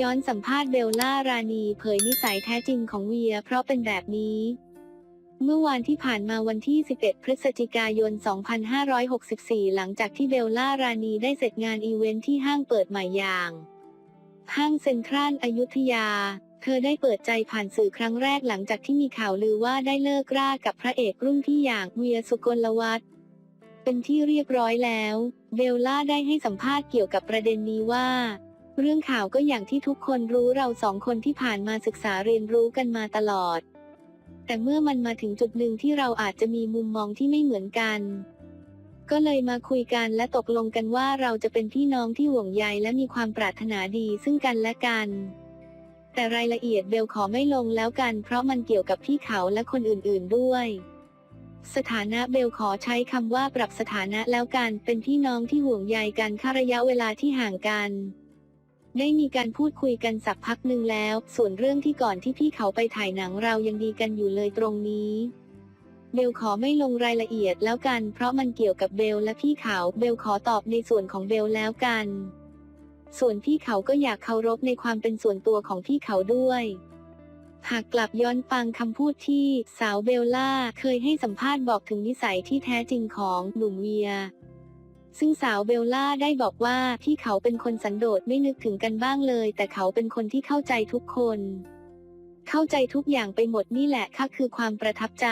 ย้อนสัมภาษณ์เบลล่ารานีเผยนิสัยแท้จริงของเวียเพราะเป็นแบบนี้ เมื่อวานที่ผ่านมาวันที่ 11 พฤศจิกายน 2564 หลังจากที่เบลล่ารานีได้เสร็จงานอีเวนท์ที่ห้างเปิดใหม่อย่าง ห้างเซ็นทรัลอยุธยา เธอได้เปิดใจผ่านสื่อครั้งแรกหลังจากที่มีข่าวลือว่าได้เลิกรากับพระเอกรุ่นพี่อย่างเวียสุกลวัฒน์เป็นที่เรียบร้อยแล้ว เบลล่าได้ให้สัมภาษณ์เกี่ยวกับประเด็นนี้ว่า เรื่องข่าวก็อย่างที่ทุกคนรู้เราสองคนที่ผ่านมาศึกษาเรียนรู้กันมาตลอด แต่เมื่อมันมาถึงจุดหนึ่งที่เราอาจจะมีมุมมองที่ไม่เหมือนกัน ก็เลยมาคุยกันและตกลงกันว่าเราจะเป็นพี่น้องที่ห่วงใยและมีความปรารถนาดีซึ่งกันและกัน แต่รายละเอียดเบลขอไม่ลงแล้วกัน เพราะมันเกี่ยวกับพี่เขาและคนอื่น ๆด้วยสถานะเบลขอใช้คำว่าปรับสถานะแล้วกัน เป็นพี่น้องที่ห่วงใยกันค่าระยะเวลาที่ห่างกัน ได้มีการพูดคุยกันสักพักหนึ่งแล้ว ส่วนเรื่องที่ก่อนที่พี่เขาไปถ่ายหนังเรายังดีกันอยู่เลยตรงนี้เบลขอไม่ลงรายละเอียดแล้วกัน เพราะมันเกี่ยวกับเบลและพี่เขาเบลขอตอบในส่วนของเบลแล้วกัน ส่วนพี่เขาก็อยากเคารพในความเป็นส่วนตัวของพี่เขาด้วย หากกลับย้อนฟังคำพูดที่สาวเบลล่าเคยให้สัมภาษณ์บอกถึงนิสัยที่แท้จริงของหนุ่มเวีย ซึ่งสาวเบลล่าได้บอกว่าที่เขาเป็นคนสันโดษไม่นึกถึงกันบ้างเลย แต่เขาเป็นคนที่เข้าใจทุกคน เข้าใจทุกอย่างไปหมดนี่แหละค่ะคือความประทับใจ